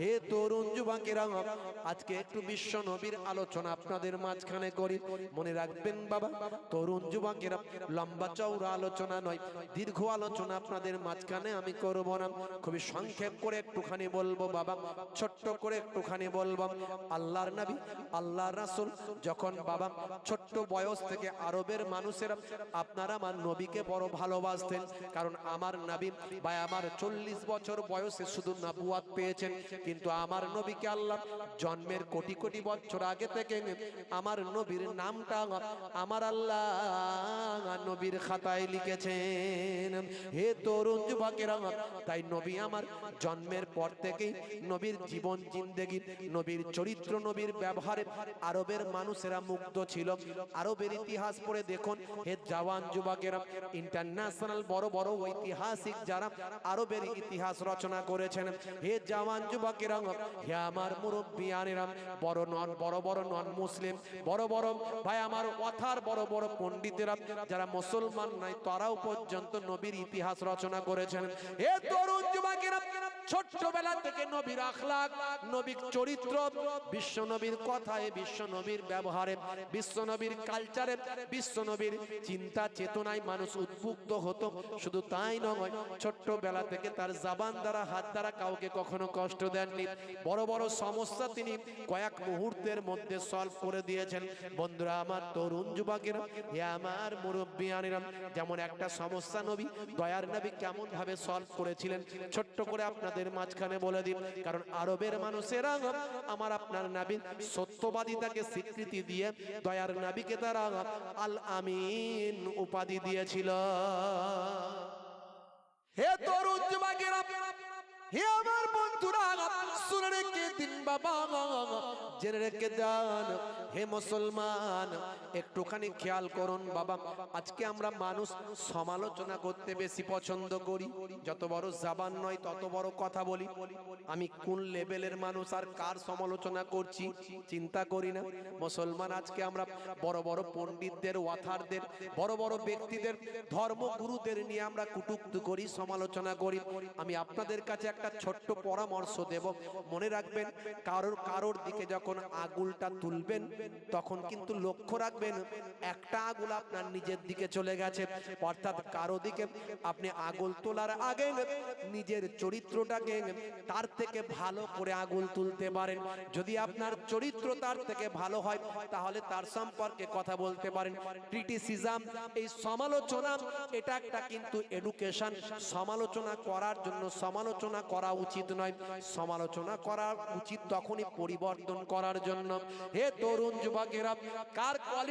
হে তরুণ যুবকেরা, আজকে একটু বিশ্ব নবীর আলোচনা আপনাদের মাঝখানে করি। মনে রাখবেন বাবা, তরুণ যুবকেরা, লম্বা চওড়া আলোচনা নয়, দীর্ঘ আলোচনা আপনাদের মাঝখানে আমি করব না। খুবই সংক্ষেপ করে একটুখানি বলব বাবা, ছোট্ট করে একটুখানি বলব। আল্লাহর নবী, আল্লাহর রাসূল, যখন বাবা ছোট্ট বয়স থেকে আরবের মানুষেরা আপনারা আমার নবীকে বড় ভালোবাসতেন, কারণ আমার নবী বা আমার চল্লিশ বছর বয়সে শুধু নবুয়াত পেয়েছেন। কিন্তু আমার নবীকে আল্লাহ জন্মের কোটি কোটি বছর আগে থেকে আমার নবীর নামটা আমার আল্লাহ নবীর খাতায় লিখেছেন। হে তরুণ যুবকেরা, তাই নবী আমার জন্মের পর থেকেই নবীর জীবন, জিন্দেগি, নবীর চরিত্র, নবীর ব্যবহারে আরবের মানুষেরা মুগ্ধ ছিল। আরবের ইতিহাস পড়ে দেখুন। হে জওয়ান যুবকেরা ইন্টারন্যাশনাল বড় বড় ঐতিহাসিক যারা আরবের ইতিহাস রচনা করেছেন। হে জওয়ান যারা মুসলমান নাই, তারাও পর্যন্ত নবীর ইতিহাস রচনা করেছেন। হে তরুণ যুবকেরা, ছোট্টবেলা থেকে নবীর আখলাক, নবীর চরিত্র, বিশ্ব নবীর কথায়, বিশ্ব নবীর ব্যবহারে, বিশ্ব নবীর কালচারে, বিশ্ব নবীর চিন্তা চেতনায় মানুষ উদ্বুদ্ধ হতো। শুধু তাই নয়, ছোট্টবেলা থেকে তার জাবান দ্বারা, হাত দ্বারা কাউকে কখনো কষ্ট দেননি। বড় বড় সমস্যা তিনি কয়েক মুহূর্তের মধ্যে সলভ করে দিয়েছেন। বন্ধুরা, আমার তরুণ যুবকেরা, হে আমার মুরব্বিয়ানেরা, যেমন একটা সমস্যা নবী, দয়ার নবী কেমন ভাবে সলভ করেছিলেন, ছোট্ট করে আপনাদের মাঝখানে বলে দিন কারণ আরবের মানুষেরা আমার আপনার নাবির সত্যবাদিতাকে স্বীকৃতি দিয়ে দয়ার নাবিকে তারা আল আমিন উপাধি দিয়েছিল। হে তরুণ যুবকেরা হে আমার বন্ধুরা শুনে রেখে দিন বাবা। জেনে রেখে দেন, হে মুসলমান, একটুখানি খেয়াল করুন বাবা, আজকে আমরা মানুষ সমালোচনা করতে বেশি পছন্দ করি। যত বড় জাবান নয়, তত বড় কথা বলি। আমি কোন লেভেলের মানুষ আর কার সমালোচনা করছি, চিন্তা করি না। মুসলমান, আজকে আমরা বড় বড় পণ্ডিতদের, ওয়াথারদের, বড় বড় ব্যক্তিদের, ধর্মগুরুদের নিয়ে আমরা কুটুক্ত করি, সমালোচনা করি। আমি আপনাদের কাছে একটা ছোট্ট পরামর্শ দেব। মনে রাখবেন, কারোর কারোর দিকে যখন আগুলটা তুলবেন, তখন কিন্তু লক্ষ্য রাখবেন, একটা আগুল আপনার নিজের দিকে চলে গেছে। অর্থাৎ কারও দিকে আপনি আগুল তোলার আগে নিজের চরিত্রটাকে তার থেকে ভালো করে আগুল তুলতে পারেন। যদি আপনার চরিত্র তার থেকে ভালো হয়, তাহলে তার সম্পর্কে কথা বলতে পারেন। ক্রিটিসিজম, এই সমালোচনা, এটা একটা কিন্তু এডুকেশন সমালোচনা করার জন্য সমালোচনা করা উচিত নয়। সমালোচনা করা উচিত তখনই পরিবর্তন করার জন্য। হে তরুণ যুবকেরা কার কোয়ালিটি